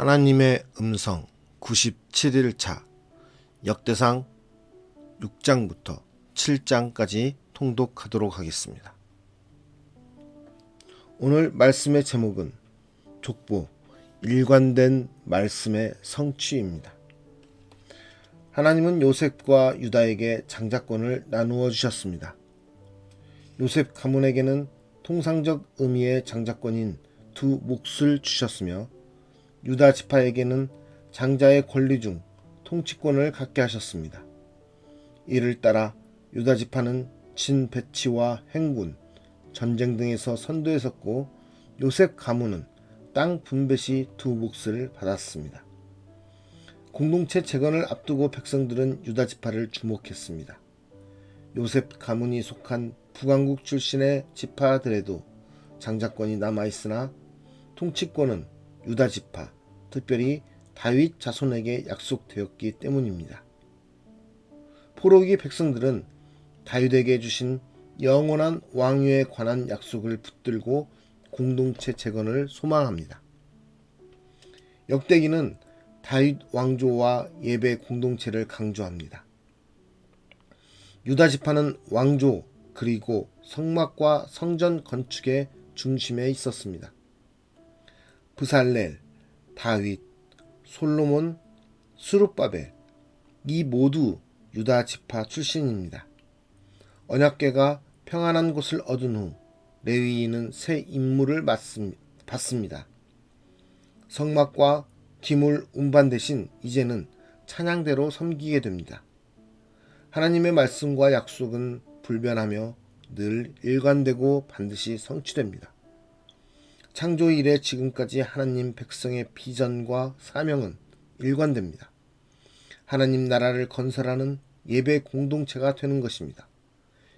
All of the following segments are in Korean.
하나님의 음성 97일 차 역대상 6장부터 7장까지 통독하도록 하겠습니다. 오늘 말씀의 제목은 족보 일관된 말씀의 성취입니다. 하나님은 요셉과 유다에게 장자권을 나누어 주셨습니다. 요셉 가문에게는 통상적 의미의 장자권인 두 몫을 주셨으며 유다 지파에게는 장자의 권리 중 통치권을 갖게 하셨습니다. 이를 따라 유다 지파는 진 배치와 행군, 전쟁 등에서 선두에 섰고 요셉 가문은 땅 분배 시 두 몫을 받았습니다. 공동체 재건을 앞두고 백성들은 유다 지파를 주목했습니다. 요셉 가문이 속한 북왕국 출신의 지파들에도 장자권이 남아 있으나 통치권은 유다 지파, 특별히 다윗 자손에게 약속되었기 때문입니다. 포로기 백성들은 다윗에게 주신 영원한 왕위에 관한 약속을 붙들고 공동체 재건을 소망합니다. 역대기는 다윗 왕조와 예배 공동체를 강조합니다. 유다 지파는 왕조 그리고 성막과 성전 건축의 중심에 있었습니다. 부살렐, 다윗, 솔로몬, 수룹바벨 이 모두 유다 지파 출신입니다. 언약궤가 평안한 곳을 얻은 후 레위인은 새 임무를 받습니다. 성막과 기물 운반 대신 이제는 찬양대로 섬기게 됩니다. 하나님의 말씀과 약속은 불변하며 늘 일관되고 반드시 성취됩니다. 창조 이래 지금까지 하나님 백성의 비전과 사명은 일관됩니다. 하나님 나라를 건설하는 예배 공동체가 되는 것입니다.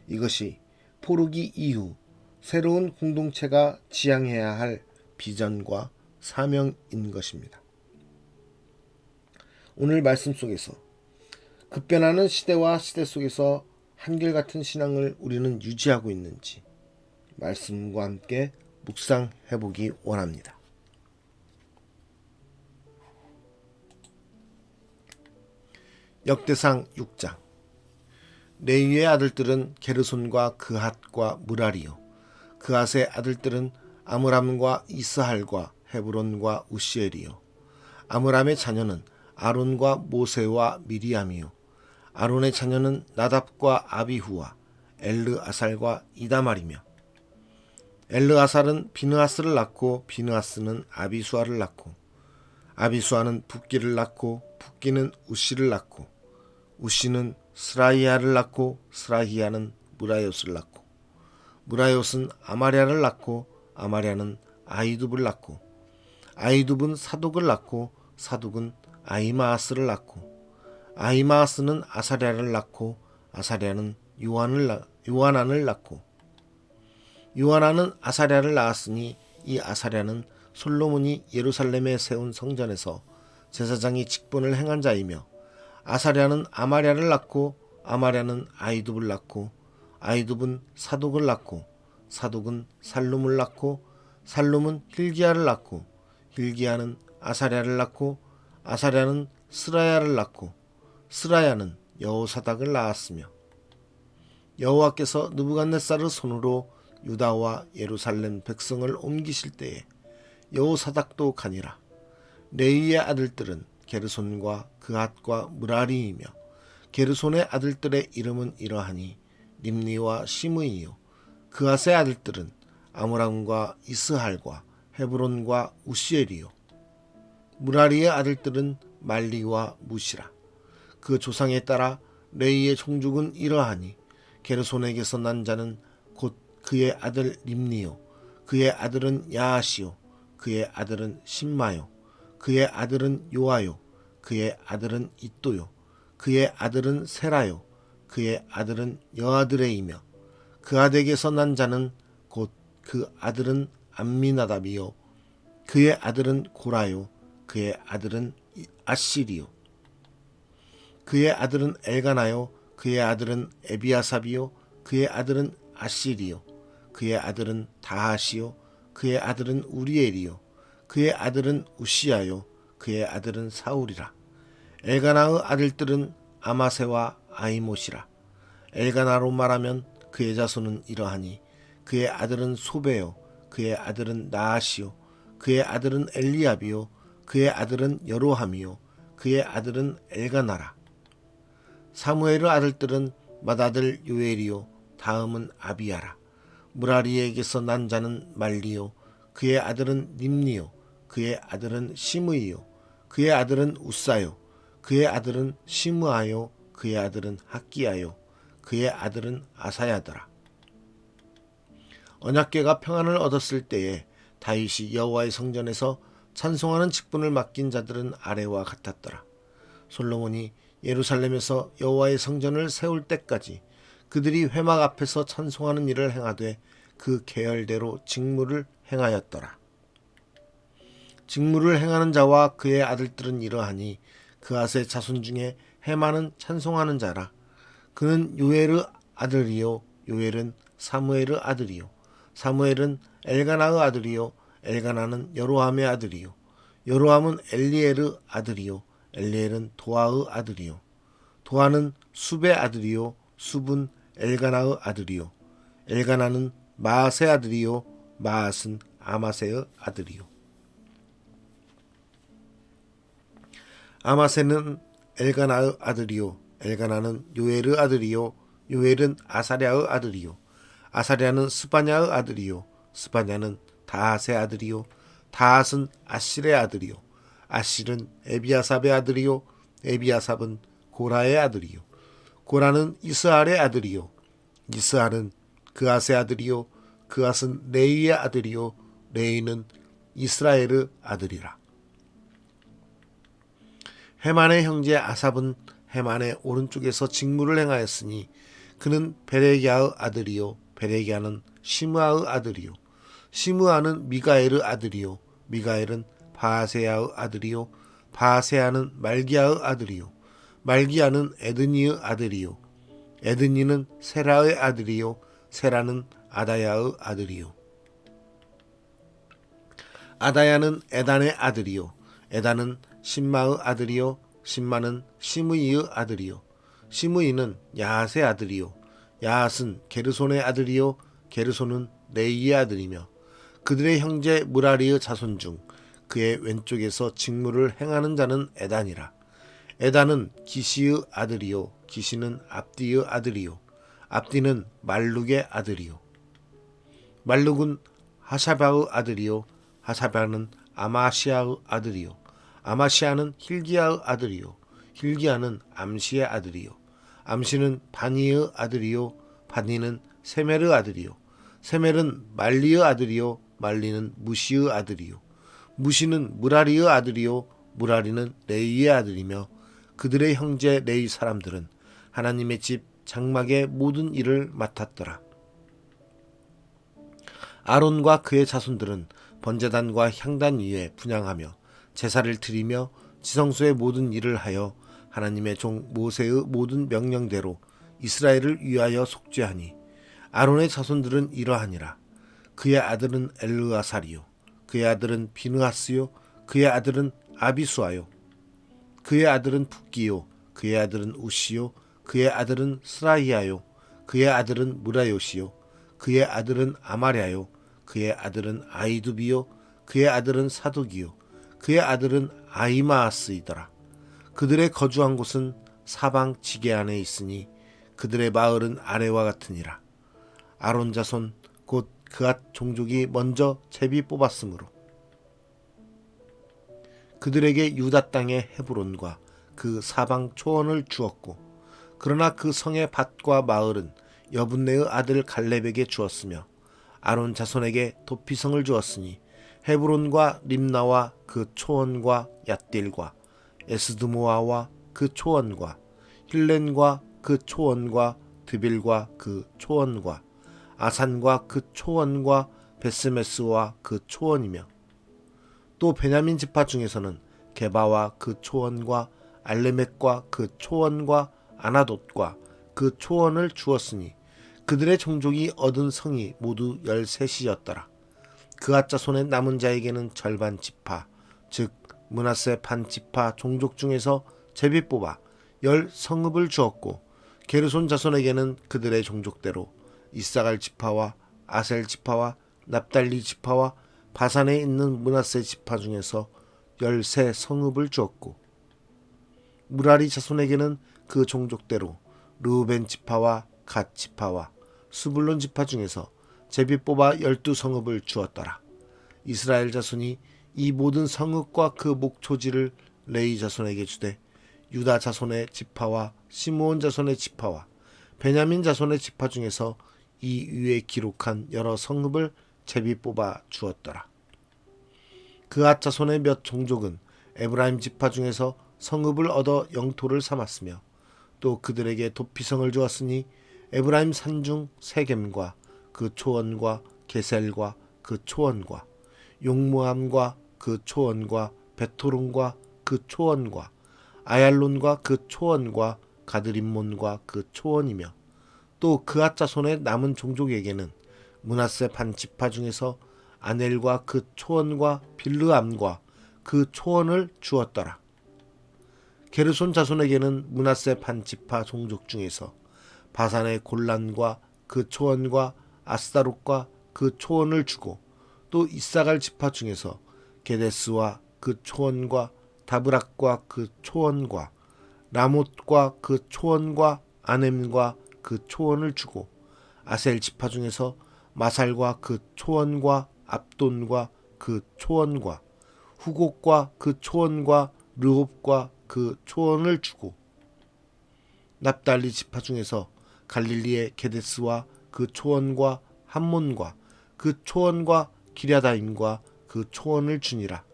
이것이 포르기 이후 새로운 공동체가 지향해야 할 비전과 사명인 것입니다. 오늘 말씀 속에서 급변하는 시대와 시대 속에서 한결같은 신앙을 우리는 유지하고 있는지 말씀과 함께 묵상해 보기 원합니다. 역대상 6장. 레위의 아들들은 게르손과 그핫과 무라리요. 그핫의 아들들은 아므람과 이스할과 헤브론과 우시엘이요. 아므람의 자녀는 아론과 모세와 미리암이요. 아론의 자녀는 나답과 아비후와 엘르아살과 이다말이며 엘르아살은 비느하스를 낳고 비느하스는 아비수아를 낳고 아비수아는 붓기를 낳고 붓기는 우시를 낳고 우시는 스라이아를 낳고 스라히아는 무라요스를 낳고 무라요스는 아마랴를 낳고 아마랴는 아이두브를 낳고 아이두브는 사독을 낳고 사독은 아이마아스를 낳고 아이마아스는 아사랴를 낳고 아사랴는 요한을 요한안을 낳고 요하나는 아사랴를 낳았으니 이 아사랴는 솔로몬이 예루살렘에 세운 성전에서 제사장이 직분을 행한 자이며 아사랴는 아마랴를 낳고 아마랴는 아이둡을 낳고 아이둡은 사독을 낳고 사독은 살룸을 낳고 살룸은 힐기야를 낳고 힐기야는 아사랴를 낳고 아사랴는 스라야를 낳고 스라야는 여호사닥을 낳았으며 여호와께서 느부갓네살의 손으로 유다와 예루살렘 백성을 옮기실 때에 여호사닥도 가니라. 레이의 아들들은 게르손과 그핫과 무라리이며 게르손의 아들들의 이름은 이러하니 림니와 시므이요. 그핫의 아들들은 아므람과 이스할과 헤브론과 우시엘이요. 무라리의 아들들은 말리와 무시라. 그 조상에 따라 레이의 종족은 이러하니 게르손에게서 난 자는 그의 아들 림니요 그의 아들은 야하시요 그의 아들은 신마요 그의 아들은 요아요 그의 아들은 이또요 그의 아들은 세라요 그의 아들은 여아들의이며 그 아들에게서 난 자는 곧 그 아들은 암미나답이요 그의 아들은 고라요 그의 아들은 아시리요 그의 아들은 엘가나요 그의 아들은 에비아삽이요 그의 아들은 아시리요 그의 아들은 다하시요 그의 아들은 우리엘이요 그의 아들은 우시야요 그의 아들은 사울이라. 엘가나의 아들들은 아마세와 아이못이라. 엘가나로 말하면 그의 자손은 이러하니 그의 아들은 소베요 그의 아들은 나아시요 그의 아들은 엘리압이요 그의 아들은 여로함이요 그의 아들은 엘가나라. 사무엘의 아들들은 맏아들 요엘이요 다음은 아비야라 무라리에게서 난 자는 말리요. 그의 아들은 님니요. 그의 아들은 시므이요. 그의 아들은 우사요. 그의 아들은 시므아요. 그의 아들은 학기야요. 그의 아들은 아사야더라. 언약궤가 평안을 얻었을 때에 다윗이 여호와의 성전에서 찬송하는 직분을 맡긴 자들은 아래와 같았더라. 솔로몬이 예루살렘에서 여호와의 성전을 세울 때까지 그들이 회막 앞에서 찬송하는 일을 행하되 그 계열대로 직무를 행하였더라. 직무를 행하는 자와 그의 아들들은 이러하니 그아세 자손 중에 해마는 찬송하는 자라. 그는 요엘의 아들이요 요엘은 사무엘의 아들이요 사무엘은 엘가나의 아들이요 엘가나는 여로함의 아들이요 여로함은 엘리엘의 아들이요 엘리엘은 도아의 아들이요 도아는 숲의 아들이요 숲은 엘가나의 아들이요. 엘가나는 마앗의 아들이요. 마앗은 아마세의 아들이요. 아마세는 엘가나의 아들이요. 엘가나는 요엘의 아들이요. 요엘은 아사랴의 아들이요. 아사랴는 스바냐의 아들이요. 스바냐는 다핫의 아들이요. 다핫은 아실의 아들이요. 아실은 에비아삽의 아들이요. 에비아삽은 고라의 아들이요 고라는 이스알의 아들이요. 이스알은 그앗의 아들이요. 그앗은 레이의 아들이요. 레이는 이스라엘의 아들이라. 헤만의 형제 아삽은 헤만의 오른쪽에서 직무를 행하였으니 그는 베레기아의 아들이요. 베레기아는 시므아의 아들이요. 시므아는 미가엘의 아들이요. 미가엘은 바세야의 아들이요. 바세야는 말기야의 아들이요 말기야는 에드니의 아들이요. 에드니는 세라의 아들이요. 세라는 아다야의 아들이요. 아다야는 에단의 아들이요. 에단은 신마의 아들이요. 신마는 시므이의 아들이요. 시므이는 야핫의 아들이요. 야핫은 게르손의 아들이요. 게르손은 레이의 아들이며 그들의 형제 무라리의 자손 중 그의 왼쪽에서 직무를 행하는 자는 에단이라 에단은 기시의 아들이요 기시는 압디의 아들이요 압디는 말룩의 아들이요. 말룩은 하샤바의 아들이요 하샤바는 아마시아의 아들이요 아마시아는 힐기야의 아들이요 힐기야는 암시의 아들이요 암시는 바니의 아들이요 바니는 세멜의 아들이요 세멜은 말리의 아들이요 말리는 무시의 아들이요 무시는 무라리의 아들이요 무라리는 레이의 아들이며 그들의 형제 레이 사람들은 하나님의 집 장막의 모든 일을 맡았더라. 아론과 그의 자손들은 번제단과 향단 위에 분양하며 제사를 드리며 지성소의 모든 일을 하여 하나님의 종 모세의 모든 명령대로 이스라엘을 위하여 속죄하니 아론의 자손들은 이러하니라 그의 아들은 엘르아살이요 그의 아들은 비느하스요 그의 아들은 아비수아요 그의 아들은 붓기요 그의 아들은 우시요 그의 아들은 스라이아요 그의 아들은 무라요시요 그의 아들은 아마랴요 그의 아들은 아이두비요 그의 아들은 사독이요 그의 아들은 아이마아스이더라. 그들의 거주한 곳은 사방 지게 안에 있으니 그들의 마을은 아래와 같으니라. 아론 자손 곧 그앗 종족이 먼저 제비 뽑았으므로 그들에게 유다 땅의 헤브론과 그 사방 초원을 주었고 그러나 그 성의 밭과 마을은 여분네의 아들 갈렙에게 주었으며 아론 자손에게 도피성을 주었으니 헤브론과 림나와 그 초원과 얏딜과 에스드모아와 그 초원과 힐렌과 그 초원과 드빌과 그 초원과 아산과 그 초원과 베스메스와 그 초원이며 또 베냐민 지파 중에서는 게바와 그 초원과 알레멕과 그 초원과 아나돗과 그 초원을 주었으니 그들의 종족이 얻은 성이 모두 열셋이었더라. 그앗 자손의 남은 자에게는 절반 지파 즉 문하세 반 지파 종족 중에서 제비 뽑아 열 성읍을 주었고 게르손 자손에게는 그들의 종족대로 이사갈 지파와 아셀 지파와 납달리 지파와 바산에 있는 문하세 지파 중에서 열세 성읍을 주었고 무라리 자손에게는 그 종족대로 르우벤 지파와 갓 지파와 수불론 지파 중에서 제비 뽑아 열두 성읍을 주었더라. 이스라엘 자손이 이 모든 성읍과 그 목초지를 레이 자손에게 주되 유다 자손의 지파와 시므온 자손의 지파와 베냐민 자손의 지파 중에서 이 위에 기록한 여러 성읍을 제비 뽑아 주었더라. 그앗 자손의 몇 종족은 에브라임 지파 중에서 성읍을 얻어 영토를 삼았으며 또 그들에게 도피성을 주었으니 에브라임 산중 세겜과 그 초원과 게셀과 그 초원과 용무함과 그 초원과 베토론과 그 초원과 아얄론과 그 초원과 가드림몬과 그 초원이며 또 그앗 자손의 남은 종족에게는 문하세 반 지파 중에서 아넬과 그 초원과 빌르암과 그 초원을 주었더라. 게르손 자손에게는 문하세 반 지파 종족 중에서 바산의 골란과 그 초원과 아스다롯과 그 초원을 주고 또 이사갈 지파 중에서 게데스와 그 초원과 다브락과 그 초원과 라못과 그 초원과 아넴과 그 초원을 주고 아셀 지파 중에서 마살과 그 초원과 압돈과 그 초원과 후곡과 그 초원과 르홉과 그 초원을 주고 납달리 지파 중에서 갈릴리의 게데스와 그 초원과 함몬과 그 초원과 기랴다임과 그 초원을 주니라.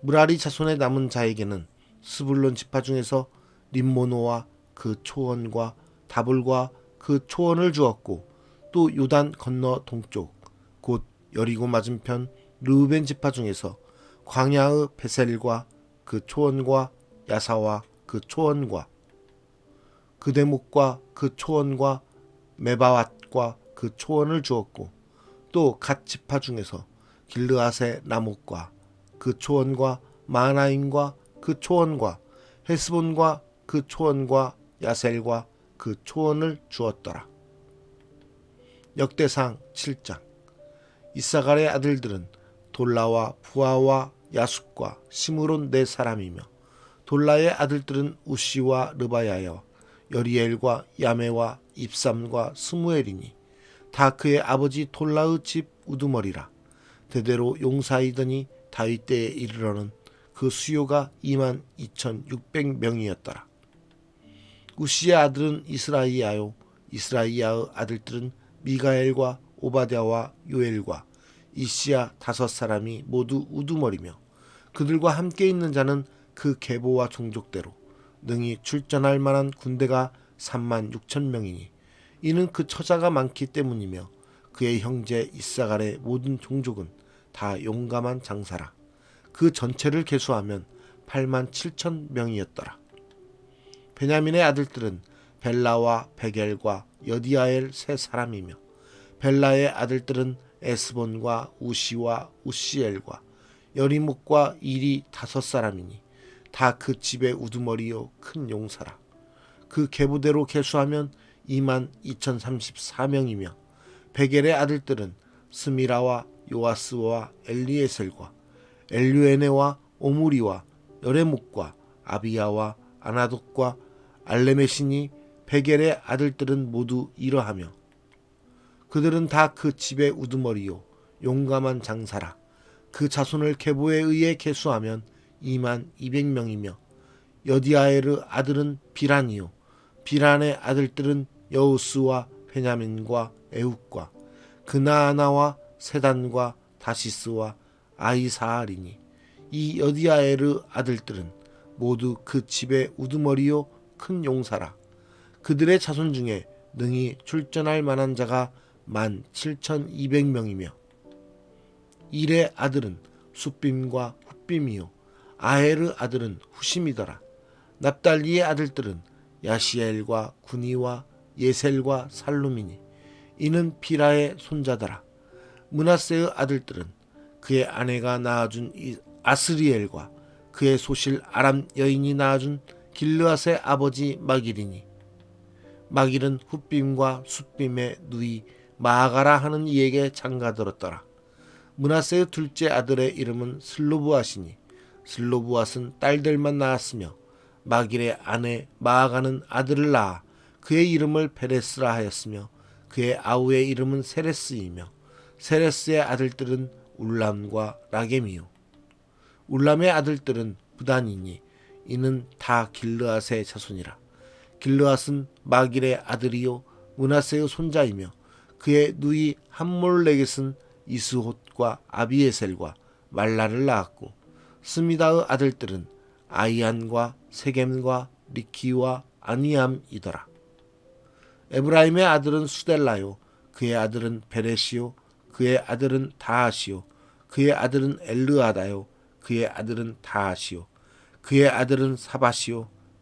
무라리 자손의 남은 자에게는 스불론 지파 중에서 림모노와 그 초원과 다불과 그 초원을 주었고 또 요단 건너 동쪽 곧 여리고 맞은편 르우벤 지파 중에서 광야의 베셀과 그 초원과 야사와 그 초원과 그 대목과 그 초원과 메바왓과 그 초원을 주었고 또 갓 지파 중에서 길르앗의 나목과 그 초원과 마나임과 그 초원과 헤스본과 그 초원과 야셀과 그 초원을 주었더라. 역대상 7장. 이사갈의 아들들은 돌라와 부하와 야숙과 시므론 네 사람이며 돌라의 아들들은 우시와 르바야여 여리엘과 야메와 입삼과 스무엘이니 다 그의 아버지 돌라의 집 우두머리라. 대대로 용사이더니 다윗 때에 이르러는 그 수요가 2만 2,600명이었더라. 우시의 아들은 이스라이아요. 이스라이아의 아들들은 미가엘과 오바댜와 요엘과 이시야 다섯 사람이 모두 우두머리며 그들과 함께 있는 자는 그 계보와 종족대로 능히 출전할 만한 군대가 3만 6천 명이니 이는 그 처자가 많기 때문이며 그의 형제 이사갈의 모든 종족은 다 용감한 장사라. 그 전체를 계수하면 8만 7천 명이었더라. 베냐민의 아들들은 벨라와 베겔과 여디아엘 세 사람이며 벨라의 아들들은 에스본과 우시와 우시엘과 여리목과 일이 다섯 사람이니 다 그 집의 우두머리요 큰 용사라. 그 계보대로 계수하면 2만 2,034명이며 베겔의 아들들은 스미라와 요아스와 엘리에셀과 엘류에네와 오무리와 여레목과 아비야와 아나독과 알레메시니 베겔의 아들들은 모두 이러하며 그들은 다 그 집의 우두머리요 용감한 장사라. 그 자손을 계보에 의해 계수하면 2만 200명이며 여디아에르 아들은 비란이요 비란의 아들들은 여우스와 베냐민과 에욱과 그나아나와 세단과 다시스와 아이사알이니 이 여디아에르 아들들은 모두 그 집의 우두머리요 큰 용사라 그들의 자손 중에 능히 출전할 만한 자가 만 7,200명이며 일의 아들은 숫빔과 훗빔이요 아헤르 아들은 후심이더라. 납달리의 아들들은 야시엘과 구니와 예셀과 살루미니 이는 비라의 손자더라. 문하세의 아들들은 그의 아내가 낳아준 이 아스리엘과 그의 소실 아람 여인이 낳아준 길르앗의 아버지 마길이니 마길은 훗빔과 숫빔의 누이 마가라 하는 이에게 장가들었더라. 문하세의 둘째 아들의 이름은 슬로브앗이니 슬로브앗은 딸들만 낳았으며 마길의 아내 마아가는 아들을 낳아 그의 이름을 베레스라 하였으며 그의 아우의 이름은 세레스이며 세레스의 아들들은 울람과 라겜이요 울람의 아들들은 부단이니 이는 다 길르앗의 자손이라 길르앗은 마길의 아들이요 문하세의 손자이며 그의 누이 함몰레겟은 이스톳과 아비에셀과 말라를 낳았고 스미다의 아들들은 아이안과 세겜과 리키와 아니암이더라. 에브라임의 아들은 수델라요 그의 아들은 베레시요 그의 아들은 다하시요 그의 아들은 엘르아다요 그의 아들은 다하시요 그의 아들은 사바시요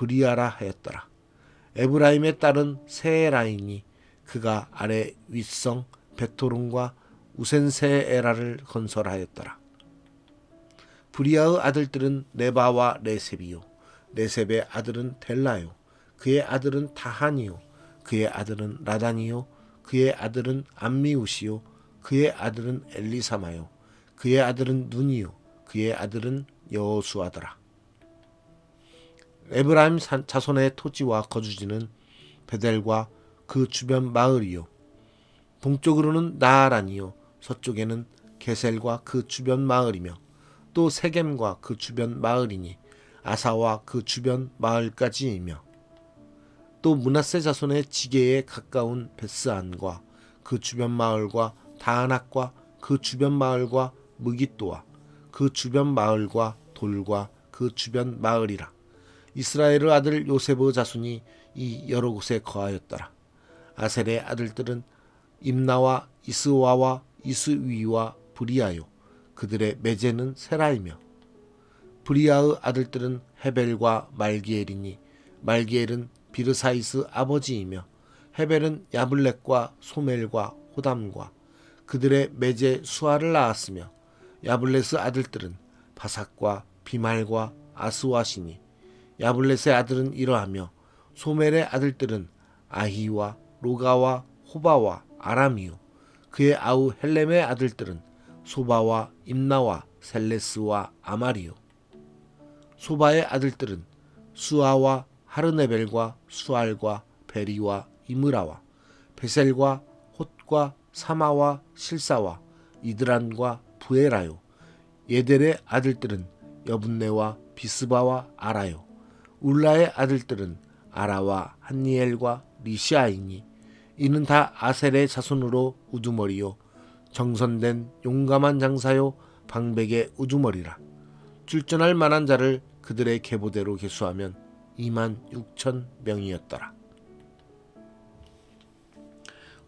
브리아라 하였더라. 에브라임의 딸은 세에라이니 그가 아래 윗성 베토론과 우센세에라를 건설하였더라. 브리아의 아들들은 네바와 레셉이요. 레셉의 아들은 델라요. 그의 아들은 다한이요. 그의 아들은 라단이요. 그의 아들은 암미우시요. 그의 아들은 엘리사마요. 그의 아들은 눈이요. 그의 아들은 여호수아더라 에브라임 자손의 토지와 거주지는 베델과 그 주변 마을이요. 동쪽으로는 나아란이요. 서쪽에는 게셀과 그 주변 마을이며 또 세겜과 그 주변 마을이니 아사와 그 주변 마을까지이며 또 문하세 자손의 지게에 가까운 베스안과 그 주변 마을과 다하낙과 그 주변 마을과 무기또와 그 주변 마을과 돌과 그 주변 마을이라 이스라엘의 아들 요셉의 자손이 이 여러 곳에 거하였더라. 아셀의 아들들은 임나와 이스와와 이스위와 브리아요. 그들의 매제는 세라이며 브리아의 아들들은 헤벨과 말기엘이니 말기엘은 비르사이스 아버지이며 헤벨은 야블렛과 소멜과 호담과 그들의 매제 수아를 낳았으며 야블렛의 아들들은 바삭과 비말과 아스와시니 야블렛의 아들은 이러하며 소멜의 아들들은 아히와 로가와 호바와 아람이요. 그의 아우 헬렘의 아들들은 소바와 임나와 셀레스와 아마리요. 소바의 아들들은 수아와 하르네벨과 수알과 베리와 이므라와 베셀과 톳과 사마와 실사와 이드란과 부에라요. 예델의 아들들은 여분네와 비스바와 아라요 울라의 아들들은 아라와 한니엘과 리시아이니 이는 다 아셀의 자손으로 우두머리요 정선된 용감한 장사요 방백의 우두머리라 출전할 만한 자를 그들의 계보대로 계수하면 2만 6천 명이었더라.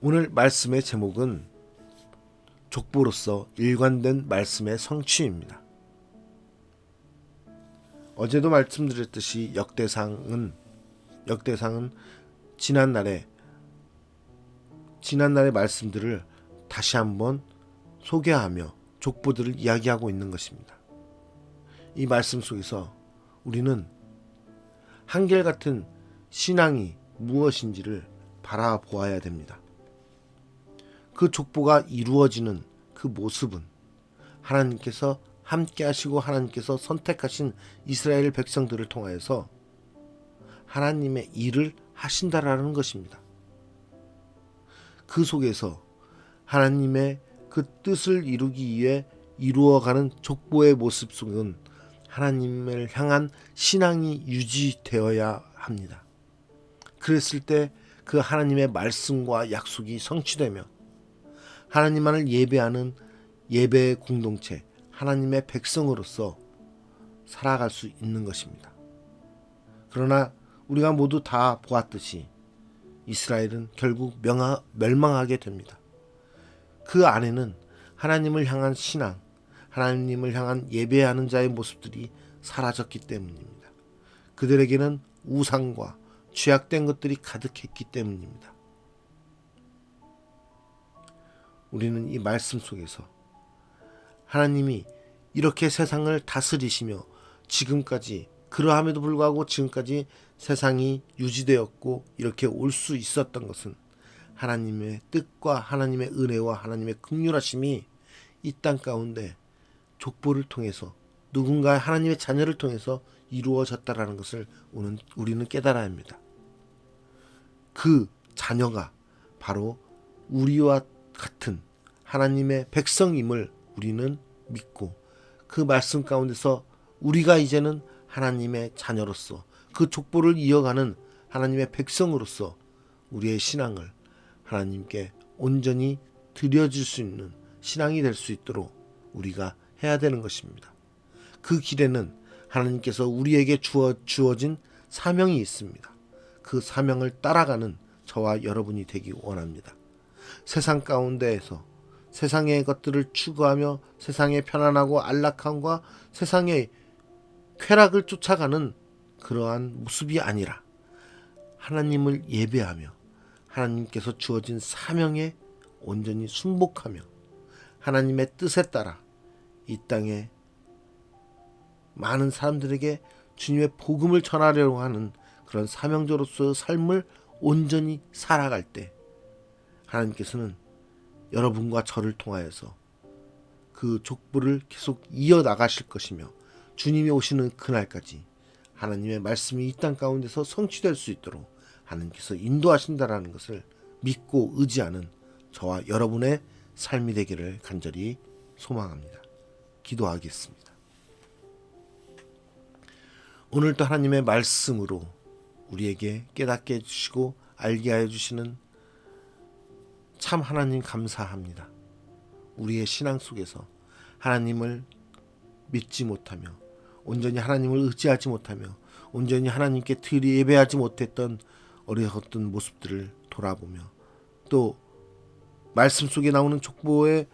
오늘 말씀의 제목은 족보로서 일관된 말씀의 성취입니다. 어제도 말씀드렸듯이 역대상은 역대상은 지난날에 지난날의 말씀들을 다시 한번 소개하며 족보들을 이야기하고 있는 것입니다. 이 말씀 속에서 우리는 한결같은 신앙이 무엇인지를 바라보아야 됩니다. 그 족보가 이루어지는 그 모습은 하나님께서 함께 하시고 하나님께서 선택하신 이스라엘 백성들을 통하여서 하나님의 일을 하신다라는 것입니다. 그 속에서 하나님의 그 뜻을 이루기 위해 이루어가는 족보의 모습 속은 하나님을 향한 신앙이 유지되어야 합니다. 그랬을 때 그 하나님의 말씀과 약속이 성취되며 하나님만을 예배하는 예배의 공동체, 하나님의 백성으로서 살아갈 수 있는 것입니다. 그러나 우리가 모두 다 보았듯이 이스라엘은 결국 명하, 멸망하게 됩니다. 그 안에는 하나님을 향한 신앙, 하나님을 향한 예배하는 자의 모습들이 사라졌기 때문입니다. 그들에게는 우상과 죄악된 것들이 가득했기 때문입니다. 우리는 이 말씀 속에서 하나님이 이렇게 세상을 다스리시며 지금까지 그러함에도 불구하고 지금까지 세상이 유지되었고 이렇게 올 수 있었던 것은 하나님의 뜻과 하나님의 은혜와 하나님의 긍휼하심이 이 땅 가운데 족보를 통해서 누군가 하나님의 자녀를 통해서 이루어졌다라는 것을 우리는 깨달아야 합니다. 그 자녀가 바로 우리와 같은 하나님의 백성임을 우리는 믿고 그 말씀 가운데서 우리가 이제는 하나님의 자녀로서 그 족보를 이어가는 하나님의 백성으로서 우리의 신앙을 하나님께 온전히 드려질 수 있는 신앙이 될 수 있도록 우리가 해야 되는 것입니다. 그 길에는 하나님께서 우리에게 주어, 주어진 사명이 있습니다. 그 사명을 따라가는 저와 여러분이 되기 원합니다. 세상 가운데에서 세상의 것들을 추구하며 세상의 편안하고 안락함과 세상의 쾌락을 쫓아가는 그러한 모습이 아니라 하나님을 예배하며 하나님께서 주어진 사명에 온전히 순복하며 하나님의 뜻에 따라 이 땅에 많은 사람들에게 주님의 복음을 전하려고 하는 그런 사명자로서의 삶을 온전히 살아갈 때 하나님께서는 여러분과 저를 통하여서 그 족보를 계속 이어 나가실 것이며 주님이 오시는 그날까지 하나님의 말씀이 이 땅 가운데서 성취될 수 있도록 하나님께서 인도하신다라는 것을 믿고 의지하는 저와 여러분의 삶이 되기를 간절히 소망합니다. 기도하겠습니다. 오늘도 하나님의 말씀으로 우리에게 깨닫게 해주시고 알게 하여 주시는 참 하나님 감사합니다. 우리의 신앙 속에서 하나님을 믿지 못하며 온전히 하나님을 의지하지 못하며 온전히 하나님께 들이 예배하지 못했던 어리석던 모습들을 돌아보며 또 말씀 속에 나오는 족보의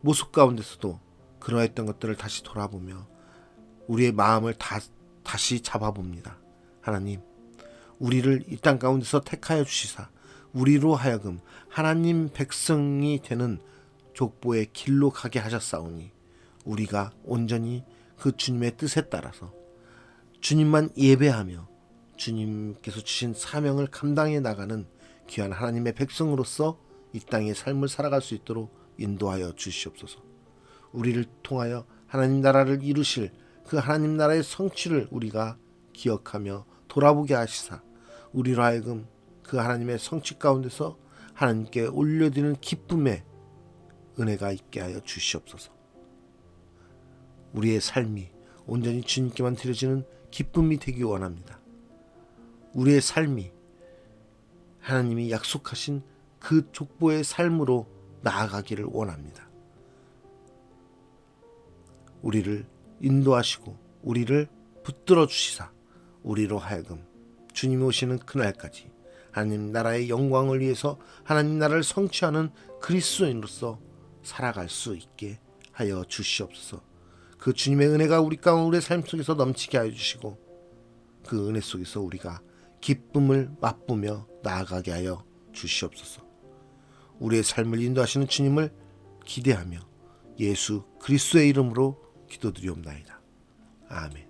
모습 가운데서도 그러했던 것들을 다시 돌아보며 우리의 마음을 다, 다시 잡아봅니다. 하나님, 우리를 이 땅 가운데서 택하여 주시사 우리로 하여금 하나님 백성이 되는 족보의 길로 가게 하셨사오니 우리가 온전히 그 주님의 뜻에 따라서 주님만 예배하며 주님께서 주신 사명을 감당해 나가는 귀한 하나님의 백성으로서 이 땅의 삶을 살아갈 수 있도록 인도하여 주시옵소서. 우리를 통하여 하나님 나라를 이루실 그 하나님 나라의 성취를 우리가 기억하며 돌아보게 하시사 우리로 하여금 그 하나님의 성취 가운데서 하나님께 올려드리는 기쁨의 은혜가 있게 하여 주시옵소서. 우리의 삶이 온전히 주님께만 드려지는 기쁨이 되기 원합니다. 우리의 삶이 하나님이 약속하신 그 족보의 삶으로 나아가기를 원합니다. 우리를 인도하시고 우리를 붙들어 주시사 우리로 하여금 주님이 오시는 그날까지 하나님 나라의 영광을 위해서 하나님 나라를 성취하는 그리스도인으로서 살아갈 수 있게 하여 주시옵소서. 그 주님의 은혜가 우리 가운데 우리의 삶 속에서 넘치게 하여 주시고 그 은혜 속에서 우리가 기쁨을 맛보며 나아가게 하여 주시옵소서. 우리의 삶을 인도하시는 주님을 기대하며 예수 그리스도의 이름으로 기도드리옵나이다. 아멘.